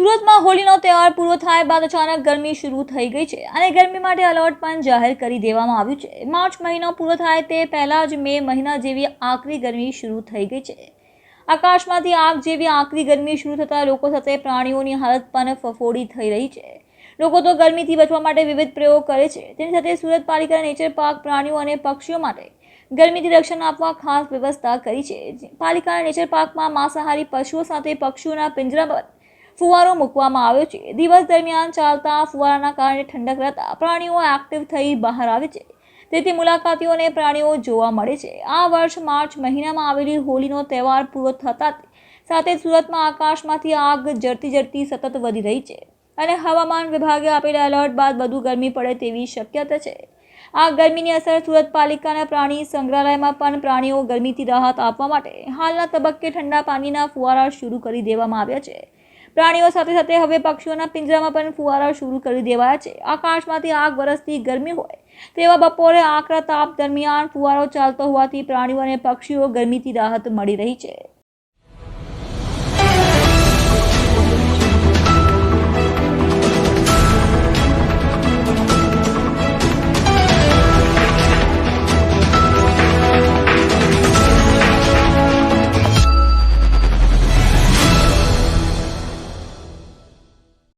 સુરતમાં હોળીનો તહેવાર પૂરો થાય બાદ અચાનક ગરમી શરૂ થઈ ગઈ છે અને ગરમી માટે એલર્ટ પણ જાહેર કરી દેવામાં આવ્યું છે. માર્ચ મહિનો પૂરો થાય તે પહેલાં જ મે મહિના જેવી આકરી ગરમી શરૂ થઈ ગઈ છે. આકાશમાંથી આગ જેવી આકરી ગરમી શરૂ થતાં લોકો સાથે પ્રાણીઓની હાલત પણ ફફોડી થઈ રહી છે. લોકો તો ગરમીથી બચવા માટે વિવિધ પ્રયોગ કરે છે. તેની સાથે સુરત પાલિકાના નેચર પાર્ક પ્રાણીઓ અને પક્ષીઓ માટે ગરમીથી રક્ષણ આપવા ખાસ વ્યવસ્થા કરી છે. પાલિકાના નેચર પાર્કમાં માંસાહારી પશુઓ સાથે પક્ષીઓના પિંજરામાં ફુવારો મૂકવામાં આવ્યો છે. દિવસ દરમિયાન ચાલતા ફુવારાના કારણે ઠંડક રહેતા પ્રાણીઓ એક્ટિવ થઈ બહાર આવે છે. તેથી મુલાકાતીઓને પ્રાણીઓ જોવા મળે છે. આ વર્ષ માર્ચ મહિનામાં આવેલી હોળીનો તહેવાર પૂરો થતાં સાથે સુરતમાં આકાશમાંથી આગ જરતી જરતી સતત વધી રહી છે અને હવામાન વિભાગે આપેલા એલર્ટ બાદ વધુ ગરમી પડે તેવી શક્યતા છે. આ ગરમીની અસર સુરત પાલિકાના પ્રાણી સંગ્રહાલયમાં પણ પ્રાણીઓ ગરમીથી રાહત આપવા માટે હાલના તબક્કે ઠંડા પાણીના ફુવારા શરૂ કરી દેવામાં આવ્યા છે. પ્રાણીઓ સાથે સાથે હવે પક્ષીઓના પિંજરામાં પણ ફુવારા શરૂ કરી દેવાયા છે. આકાશમાંથી આગ વરસતી ગરમી હોય તેવા બપોરે આકરા તાપ દરમિયાન ફુવારો ચાલતો હોવાથી પ્રાણીઓ અને પક્ષીઓ ગરમીથી રાહત મળી રહી છે.